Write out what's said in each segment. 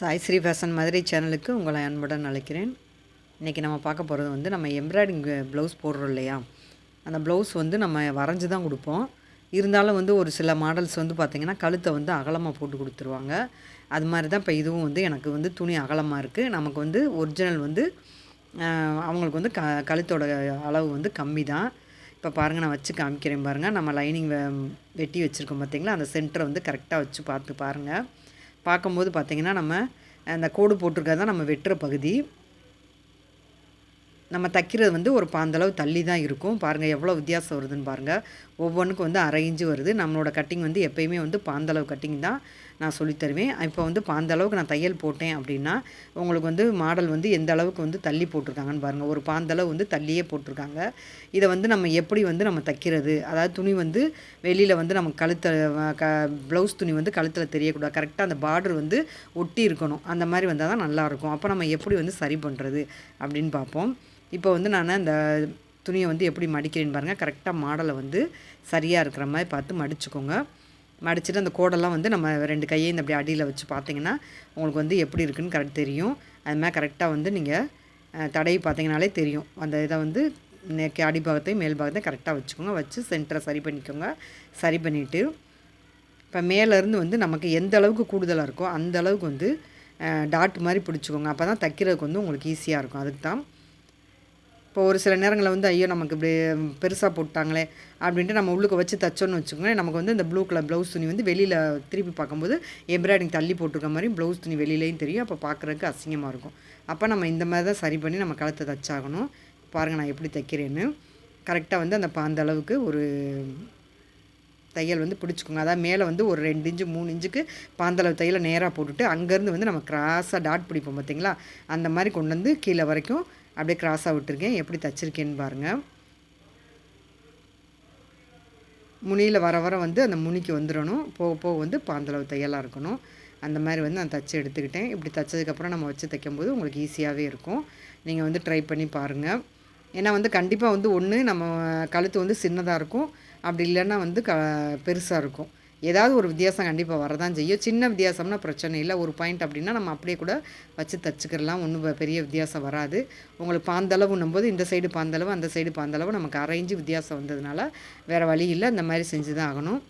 Sai Sri fashion Madurai சேனலுக்கு உங்களை அன்புடன் அழைக்கிறேன். இன்றைக்கி நம்ம பார்க்க போகிறது வந்து நம்ம எம்ப்ராய்டிங் ப்ளவுஸ் போடுறோம் இல்லையா? அந்த ப்ளவுஸ் வந்து நம்ம வரைஞ்சி தான் கொடுப்போம். இருந்தாலும் வந்து ஒரு சில மாடல்ஸ் வந்து பார்த்திங்கன்னா கழுத்தை வந்து அகலமாக போட்டு கொடுத்துருவாங்க. அது மாதிரி தான் இப்போ இதுவும் வந்து எனக்கு வந்து துணி அகலமாக இருக்குது நமக்கு வந்து ஒரிஜினல் வந்து அவங்களுக்கு வந்து க கழுத்தோட அளவு வந்து கம்மி தான். இப்போ பாருங்கள் நான் வச்சு காமிக்கிறேன் பாருங்கள் நம்ம லைனிங் வெட்டி வச்சுருக்கோம் பார்த்திங்களா அந்த சென்டரை வந்து கரெக்டாக வச்சு பார்த்து பாருங்கள் பார்க்கும்போது பார்த்தீங்கன்னா நம்ம அந்த கோடு போட்டிருக்கிறது தான் நம்ம வெட்டுற பகுதி. நம்ம தைக்கிறது வந்து ஒரு பாந்தளவு தள்ளி தான் இருக்கும். பாருங்கள் எவ்வளோ வித்தியாசம் வருதுன்னு பாருங்கள் ஒவ்வொன்றுக்கும் வந்து அரை இன்ச்சு வருது. நம்மளோட கட்டிங் வந்து எப்பயுமே வந்து பாந்தளவு கட்டிங் தான். நான் சொல்லித் தருவேன். இப்போ வந்து பாந்தளவுக்கு நான் தையல் போட்டேன் அப்படின்னா உங்களுக்கு வந்து மாடல் வந்து எந்த அளவுக்கு வந்து தள்ளி போட்டிருக்காங்கன்னு பாருங்கள் ஒரு பாந்தளவு வந்து தள்ளியே போட்டிருக்காங்க. இதை வந்து நம்ம எப்படி வந்து நம்ம தைக்கிறது? அதாவது துணி வந்து வெளியில் வந்து நம்ம கழுத்தில் க ப்ளவுஸ் துணி வந்து கழுத்தில் தெரியக்கூடாது. கரெக்டாக அந்த பார்டர் வந்து ஒட்டி இருக்கணும். அந்த மாதிரி வந்தால் தான் நல்லாயிருக்கும். அப்போ நம்ம எப்படி வந்து சரி பண்ணுறது அப்படின்னு பார்ப்போம். இப்போ வந்து நான் அந்த துணியை வந்து எப்படி மடிக்கிறேன்னு பாருங்கள் கரெக்டாக மாடலை வந்து சரியாக இருக்கிற மாதிரி பார்த்து மடிச்சுக்கோங்க. மடிச்சிட்டு அந்த கோடெல்லாம் வந்து நம்ம ரெண்டு கையை இந்த அப்படி அடியில் வச்சு பார்த்தீங்கன்னா உங்களுக்கு வந்து எப்படி இருக்குன்னு கரெக்ட் தெரியும். அது மாதிரி கரெக்டாக வந்து நீங்கள் தடவி பார்த்தீங்கனாலே தெரியும். அந்த இதை வந்து நெக் அடிபாகத்தையும் மேல் பாகத்தையும் கரெக்டாக வச்சுக்கோங்க. வச்சு சென்டரை சரி பண்ணிக்கோங்க. சரி பண்ணிவிட்டு இப்போ மேலேருந்து வந்து நமக்கு எந்த அளவுக்கு கூடுதலாக இருக்கோ அந்த அளவுக்கு வந்து டாட் மாதிரி பிடிச்சிக்கோங்க. அப்போ தான் தைக்கிறதுக்கு வந்து உங்களுக்கு ஈஸியாக இருக்கும். அதுக்கு தான் இப்போ ஒரு சில நேரங்களில் வந்து ஐயோ நமக்கு இப்படி பெருசாக போட்டாங்களே அப்படின்ட்டு நம்ம உள்ளுக்கு வச்சு தைச்சோன்னு வச்சுக்கோங்களேன் நமக்கு வந்து இந்த ப்ளூ கலர் ப்ளவுஸ் துணி வந்து வெளியில் திருப்பி பார்க்கும்போது எம்ப்ராய்டிங் தள்ளி போட்டிருக்க மாதிரி ப்ளவுஸ் துணி வெளியிலையும் தெரியும். அப்போ பார்க்குறதுக்கு அசிங்கமாக இருக்கும். அப்போ நம்ம இந்த மாதிரி தான் சரி பண்ணி நம்ம கழுத்தை தைச்சாகணும். பாருங்கள் நான் எப்படி தைக்கிறேன்னு. கரெக்டாக வந்து அந்த அந்த அளவுக்கு ஒரு தையல் வந்து பிடிச்சிக்கோங்க. அதாவது மேலே வந்து ஒரு ரெண்டு இன்ச்சு மூணு இன்ச்சுக்கு பாந்தளவு தையலை நேராக போட்டுட்டு அங்கேருந்து வந்து நம்ம கிராஸாக டாட் பிடிப்போம் பார்த்தீங்களா? அந்த மாதிரி கொண்டு வந்து கீழே வரைக்கும் அப்படியே க்ராஸாக விட்டுருக்கேன். எப்படி தச்சிருக்கேன்னு பாருங்கள் முனியில் வர வர வந்து அந்த முனிக்கு வந்துடணும் போக போக வந்து பாந்தளவு தையலாக இருக்கணும். அந்த மாதிரி வந்து நான் தச்சு எடுத்துக்கிட்டேன். இப்படி தைச்சதுக்கப்புறம் நம்ம வச்சு தைக்கும்போது உங்களுக்கு ஈஸியாகவே இருக்கும். நீங்கள் வந்து ட்ரை பண்ணி பாருங்கள் ஏன்னா வந்து கண்டிப்பாக வந்து ஒன்று நம்ம கழுத்து வந்து சின்னதாக இருக்கும். அப்படி இல்லைன்னா வந்து க பெருசாக இருக்கும். ஏதாவது ஒரு வித்தியாசம் கண்டிப்பாக வரதான் செய்யும். சின்ன வித்தியாசம்னா பிரச்சனை இல்லை. ஒரு பாயிண்ட் அப்படின்னா நம்ம அப்படியே கூட வச்சு தச்சுக்கிறலாம் ஒன்றும் பெரிய வித்தியாசம் வராது. உங்களுக்கு பாந்தளவுன்னும் போது இந்த சைடு பாந்தளவு அந்த சைடு பாந்தளவு நமக்கு அரைஞ்சு வித்தியாசம் வந்ததுனால வேறு வழி இல்லை. இந்த மாதிரி செஞ்சு தான் ஆகணும்.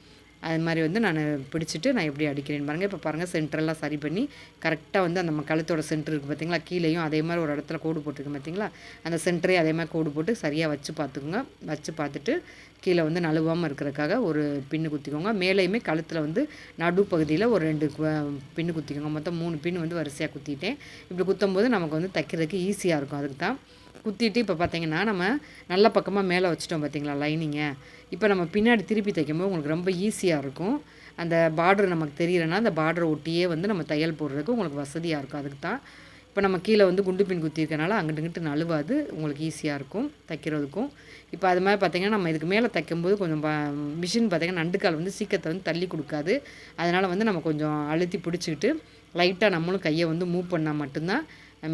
அது மாதிரி வந்து நான் பிடிச்சிட்டு நான் எப்படி அடிக்கிறேன்னு பாருங்கள் இப்போ பாருங்கள் சென்டரெல்லாம் சரி பண்ணி கரெக்டாக வந்து அந்த கழுத்தோட சென்டர் இருக்குது பார்த்தீங்களா கீழேயும் அதே மாதிரி ஒரு இடத்துல கோடு போட்டிருக்கு பார்த்தீங்களா அந்த சென்டரையும் அதே மாதிரி கோடு போட்டு சரியாக வச்சு பார்த்துக்குங்க. வச்சு பார்த்துட்டு கீழே வந்து நழுவாமல் இருக்கிறதுக்காக ஒரு பின்னு குத்திக்கோங்க. மேலேயுமே கழுத்தில் வந்து நடு பகுதியில் ஒரு ரெண்டு கு- பின்னு குத்திக்கோங்க. மொத்தம் மூணு பின்னு வந்து வரிசையாக குத்திட்டேன். இப்படி குத்தும் போது நமக்கு வந்து தைக்கிறதுக்கு ஈஸியாக இருக்கும். அதுக்கு தான் குத்திட்டு இப்போ பார்த்தீங்கன்னா நம்ம நல்ல பக்கமாக மேலே வச்சுட்டோம் பார்த்தீங்களா லைனிங்கை இப்போ நம்ம பின்னாடி திருப்பி தைக்கும்போது உங்களுக்கு ரொம்ப ஈஸியாக இருக்கும். அந்த பார்டர் நமக்கு தெரியலன்னா அந்த பார்டர் ஒட்டியே வந்து நம்ம தையல் போடுறதுக்கு உங்களுக்கு வசதியாக இருக்கும். அதுக்கு தான் இப்போ நம்ம கீழே வந்து குண்டு பின் குத்திருக்கனால அங்கிட்டு இங்கிட்டு நழுவாது உங்களுக்கு ஈஸியாக இருக்கும் தைக்கிறதுக்கும். இப்போ அது மாதிரி பார்த்திங்கன்னா நம்ம இதுக்கு மேலே தைக்கும்போது கொஞ்சம் மிஷின் பார்த்திங்கன்னா நண்டுக்கால் வந்து சீக்கிரத்தை வந்து தள்ளி கொடுக்காது. அதனால் வந்து நம்ம கொஞ்சம் அழுத்தி பிடிச்சிக்கிட்டு லைட்டாக நம்மளும் கையை வந்து மூவ் பண்ணால் மட்டும்தான்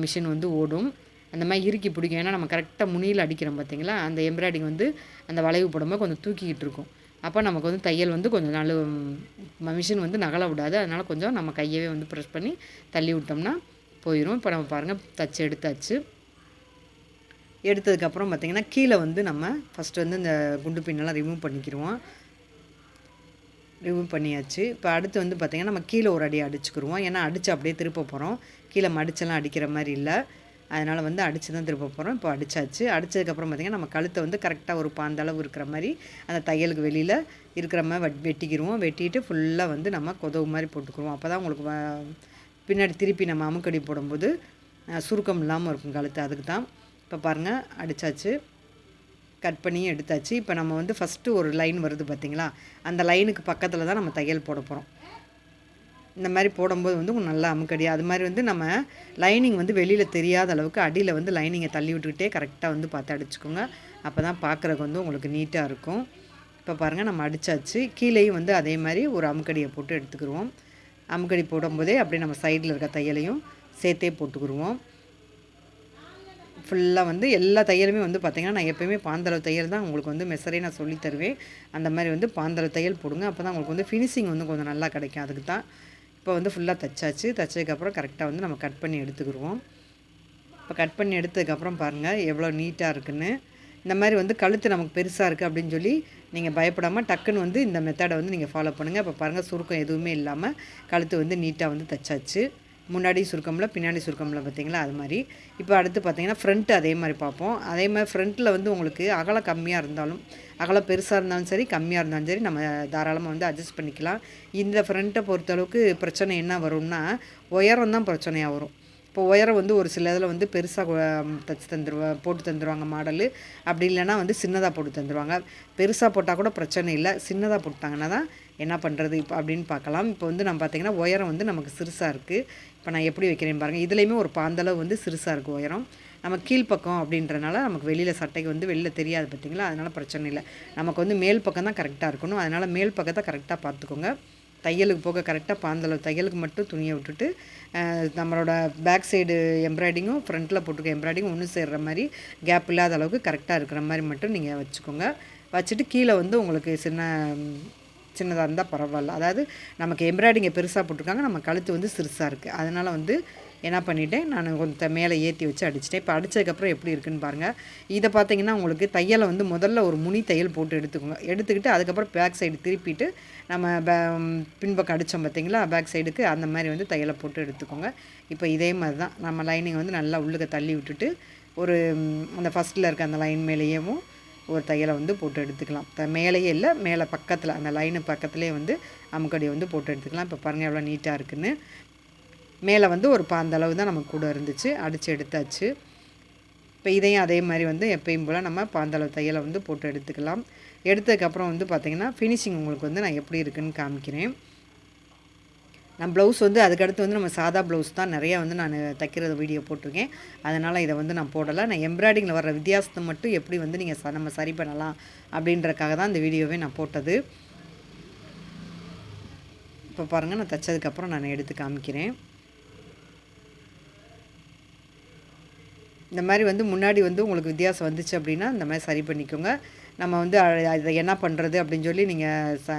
மிஷின் வந்து ஓடும். அந்த மாதிரி இறுக்கி பிடிக்கும். ஏன்னா நம்ம கரெக்டாக முனியில் அடிக்கிறோம் பார்த்தீங்களா அந்த எம்ப்ராய்டிங் வந்து அந்த வளைவு போடும்போது கொஞ்சம் தூக்கிக்கிட்டு இருக்கும். அப்போ நமக்கு வந்து தையல் வந்து கொஞ்சம் நாள் மிஷின் வந்து நகல விடாது. அதனால் கொஞ்சம் நம்ம கையவே வந்து ப்ரெஸ் பண்ணி தள்ளி விட்டோம்னா போயிடும் இப்போ நம்ம பாருங்கள் தச்சு எடுத்தாச்சு. எடுத்ததுக்கப்புறம் பார்த்திங்கன்னா கீழே வந்து நம்ம ஃபஸ்ட்டு வந்து இந்த குண்டு பின்னெல்லாம் ரிமூவ் பண்ணிக்கிடுவோம் ரிமூவ் பண்ணியாச்சு. இப்போ அடுத்து வந்து பார்த்திங்கன்னா நம்ம கீழே ஒரு அடி அடிச்சுக்கிடுவோம் ஏன்னா அடித்து அப்படியே திருப்ப போகிறோம் கீழே மடிச்செல்லாம் அடிக்கிற மாதிரி இல்லை. அதனால் வந்து அடித்து தான் திருப்ப போகிறோம் இப்போ அடித்தாச்சு அடித்ததுக்கப்புறம் பார்த்திங்கன்னா நம்ம கழுத்தை வந்து கரெக்டாக ஒரு பாந்தளவு இருக்கிற மாதிரி அந்த தையலுக்கு வெளியில் இருக்கிற மாதிரி வெட் வெட்டிக்கிடுவோம் வெட்டிட்டு ஃபுல்லாக வந்து நம்ம கொதவு மாதிரி போட்டுக்குருவோம். அப்போ தான் உங்களுக்கு வ- பின்னாடி திருப்பி நம்ம அமுக்கடி போடும்போது சுருக்கம் இல்லாமல் இருக்கும் கழுத்து. அதுக்கு தான் இப்போ பாருங்கள் அடித்தாச்சு கட் பண்ணி எடுத்தாச்சு. இப்போ நம்ம வந்து ஃபஸ்ட்டு ஒரு லைன் வருது பார்த்தீங்களா அந்த லைனுக்கு பக்கத்தில் தான் நம்ம தையல் போட போகிறோம் இந்த மாதிரி போடும்போது வந்து உங்களுக்கு நல்லா அமுக்கடி அது மாதிரி வந்து நம்ம லைனிங் வந்து வெளியில் தெரியாத அளவுக்கு அடியில் வந்து லைனிங்கை தள்ளி விட்டுக்கிட்டே கரெக்டாக வந்து பார்த்து அடிச்சுக்கோங்க. அப்போ தான் பார்க்குறக்கு வந்து உங்களுக்கு நீட்டாக இருக்கும். இப்போ பாருங்கள் நம்ம அடித்தாச்சு கீழேயும் வந்து அதே மாதிரி ஒரு அமுக்கடியை போட்டு எடுத்துக்கிருவோம். அமுக்கடி போடும்போதே அப்படியே நம்ம சைடில் இருக்க தையலையும் சேர்த்தே போட்டுக்கிருவோம். ஃபுல்லாக வந்து எல்லா தையலுமே வந்து பார்த்திங்கன்னா நான் எப்போயுமே பாந்தளவு தையல் தான் உங்களுக்கு வந்து மெசரே நான் சொல்லித்தருவேன் அந்த மாதிரி வந்து பாந்தளவு தையல் போடுங்க. அப்போ தான் உங்களுக்கு வந்து ஃபினிஷிங் வந்து கொஞ்சம் நல்லா கிடைக்கும். அதுக்கு தான் இப்போ வந்து ஃபுல்லாக தைச்சாச்சு. தைச்சதுக்கப்புறம் கரெக்டாக வந்து நம்ம கட் பண்ணி எடுத்துக்கிடுவோம். இப்போ கட் பண்ணி எடுத்ததுக்கப்புறம் பாருங்கள் எவ்வளோ நீட்டாக இருக்குன்னு. இந்த மாதிரி வந்து கழுத்து நமக்கு பெருசாக இருக்குது அப்படின்னு சொல்லி நீங்கள் பயப்படாமல் டக்குன்னு வந்து இந்த மெத்தடை வந்து நீங்கள் ஃபாலோ பண்ணுங்கள் இப்போ பாருங்கள் சுருக்கம் எதுவுமே இல்லாமல் கழுத்து வந்து நீட்டாக வந்து தைச்சாச்சு. முன்னாடி சுருக்கமில் பின்னாடி சுருக்கமில் பார்த்தீங்களா அது மாதிரி. இப்போ அடுத்து பார்த்தீங்கன்னா ஃப்ரண்ட்டு அதே மாதிரி பார்ப்போம். அதே மாதிரி ஃப்ரண்ட்டில் வந்து உங்களுக்கு அகலம் கம்மியாக இருந்தாலும் அகலம் பெருசாக இருந்தாலும் சரி கம்மியாக இருந்தாலும் சரி நம்ம தாராளமாக வந்து அட்ஜஸ்ட் பண்ணிக்கலாம். இந்த ஃப்ரண்ட்டை பொறுத்தளவுக்கு பிரச்சனை என்ன வரும்னா உயரம் தான் பிரச்சனையாக வரும். இப்போ உயரம் வந்து ஒரு சில இதில் வந்து பெருசாக தச்சு தந்துடுவேன் போட்டு தந்துடுவாங்க மாடலு. அப்படி இல்லைன்னா வந்து சின்னதாக போட்டு தந்துடுவாங்க பெருசாக போட்டால் கூட பிரச்சனை இல்லை. சின்னதாக போட்டாங்கன்னா தான் என்ன பண்ணுறது இப்போ அப்படின்னு பார்க்கலாம். இப்போ வந்து நம்ம பார்த்திங்கன்னா உயரம் வந்து நமக்கு சிறுசாக இருக்குது இப்போ நான் எப்படி வைக்கிறேன்னு பாருங்கள் இதுலேயுமே ஒரு பாந்தளவு வந்து சிறுசாக இருக்குது உயரம் நம்ம கீழ்ப்பக்கம் அப்படின்றனால நமக்கு வெளியில் சட்டைக்கு வந்து வெளியில் தெரியாது பார்த்திங்களா? அதனால் பிரச்சனை இல்லை. நமக்கு வந்து மேல் பக்கம் தான் கரெக்டாக இருக்கணும். அதனால் மேல் பக்கத்தை கரெக்டாக பார்த்துக்கோங்க. தையலுக்கு போக கரெக்டாக பாந்தளவு தையலுக்கு மட்டும் துணியை விட்டுட்டு நம்மளோட பேக் சைடு எம்ப்ராய்டிங்கும் ஃப்ரண்ட்டில் போட்டுக்க எம்ப்ராய்டிங்கும் ஒன்று சேர்கிற மாதிரி கேப் இல்லாத அளவுக்கு கரெக்டாக இருக்கிற மாதிரி மட்டும் நீங்கள் வச்சுக்கோங்க. வச்சுட்டு கீழே வந்து உங்களுக்கு சின்ன சின்னதாக இருந்தால் பரவாயில்ல. அதாவது நமக்கு எம்ப்ராய்டிங்கை பெருசாக போட்டிருக்காங்க நம்ம கழுத்து வந்து சிறுசாக இருக்குது அதனால் வந்து என்ன பண்ணிவிட்டேன் நான் கொஞ்சம் மேலே ஏற்றி வச்சு அடிச்சிட்டேன். இப்போ அடித்ததுக்கப்புறம் எப்படி இருக்குன்னு பாருங்கள் இதை பார்த்தீங்கன்னா உங்களுக்கு தையலை வந்து முதல்ல ஒரு முனி தையல் போட்டு எடுத்துக்கோங்க. எடுத்துக்கிட்டு அதுக்கப்புறம் பேக் சைடு திருப்பிட்டு நம்ம பே பின்பக்கம் அடித்தோம் பார்த்தீங்களா பேக் சைடுக்கு அந்த மாதிரி வந்து தையலை போட்டு எடுத்துக்கோங்க. இப்போ இதே மாதிரி தான். நம்ம லைனிங் வந்து நல்லா உள்ளுக்க தள்ளி விட்டுட்டு ஒரு அந்த ஃபஸ்ட்டில் இருக்க அந்த லைன் மேலேயேவும் ஒரு தையலை வந்து போட்டு எடுத்துக்கலாம். த மேலேயே இல்லை மேலே பக்கத்தில் அந்த லைனு பக்கத்துலேயே வந்து அமுக்கடியை வந்து போட்டு எடுத்துக்கலாம். இப்போ பாருங்கள் எவ்வளோ நீட்டாக இருக்குன்னு. மேலே வந்து ஒரு பாந்தளவு தான் நமக்கு கூட இருந்துச்சு அடித்து எடுத்தாச்சு. இப்போ இதையும் அதே மாதிரி வந்து எப்பயும் போல் நம்ம பாந்தளவு தையலை வந்து போட்டு எடுத்துக்கலாம். எடுத்ததுக்கப்புறம் வந்து பார்த்திங்கன்னா ஃபினிஷிங் உங்களுக்கு வந்து நான் எப்படி இருக்குன்னு காமிக்கிறேன். நான் ப்ளவுஸ் வந்து அதுக்கடுத்து வந்து நம்ம சாதா ப்ளவுஸ் தான் நிறையா வந்து நான் தைக்கிறது வீடியோ போட்டிருக்கேன். அதனால் இதை வந்து நான் போடலை. நான் எம்ப்ராய்டிங்கில் வர வித்தியாசத்தை மட்டும் எப்படி வந்து நீங்கள் ச நம்ம சரி பண்ணலாம் அப்படின்றக்காக தான் இந்த வீடியோவே நான் போட்டது. இப்போ பாருங்கள் நான் தைச்சதுக்கப்புறம் நான் எடுத்து காமிக்கிறேன். இந்த மாதிரி வந்து முன்னாடி வந்து உங்களுக்கு வித்தியாசம் வந்துச்சு அப்படின்னா இந்த மாதிரி சரி பண்ணிக்கோங்க. நம்ம வந்து அதை என்ன பண்ணுறது அப்படின்னு சொல்லி நீங்கள் ச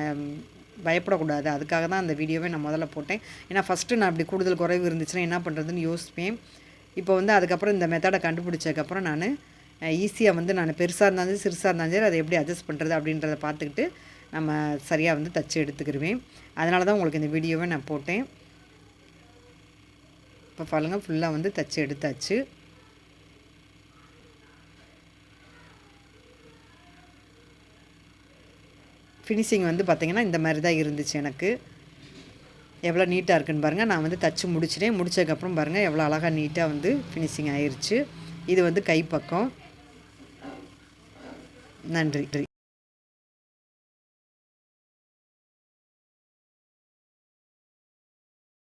பயப்படக்கூடாது. அதுக்காக தான் அந்த வீடியோவை நான் முதல்ல போட்டேன். ஏன்னா ஃபஸ்ட்டு நான் அப்படி கூடுதல் குறைவு இருந்துச்சுன்னா என்ன பண்ணுறதுன்னு யோசிப்பேன். இப்போ வந்து அதுக்கப்புறம் இந்த மெத்தடை கண்டுபிடிச்சதுக்கப்புறம் நான் ஈஸியாக வந்து நான் பெருசாக இருந்தாலும் சிறுசாக இருந்தாலும் சரி அதை எப்படி அட்ஜஸ்ட் பண்ணுறது அப்படின்றத பார்த்துக்கிட்டு நம்ம சரியாக வந்து தச்சு எடுத்துக்கிடுவேன் அதனால தான் உங்களுக்கு இந்த வீடியோவை நான் போட்டேன். இப்போ பாருங்கள் ஃபுல்லாக வந்து தச்சு எடுத்தாச்சு. ஃபினிஷிங் வந்து பார்த்திங்கன்னா இந்த மாதிரி தான் இருந்துச்சு எனக்கு. எவ்வளோ நீட்டாக இருக்குன்னு பாருங்கள் நான் வந்து தச்சு முடிச்சிட்டேன். முடிச்சதுக்கப்புறம் பாருங்கள் எவ்வளோ அழகாக நீட்டாக வந்து ஃபினிஷிங் ஆயிடுச்சு இது வந்து கைப்பக்கம். நன்றி.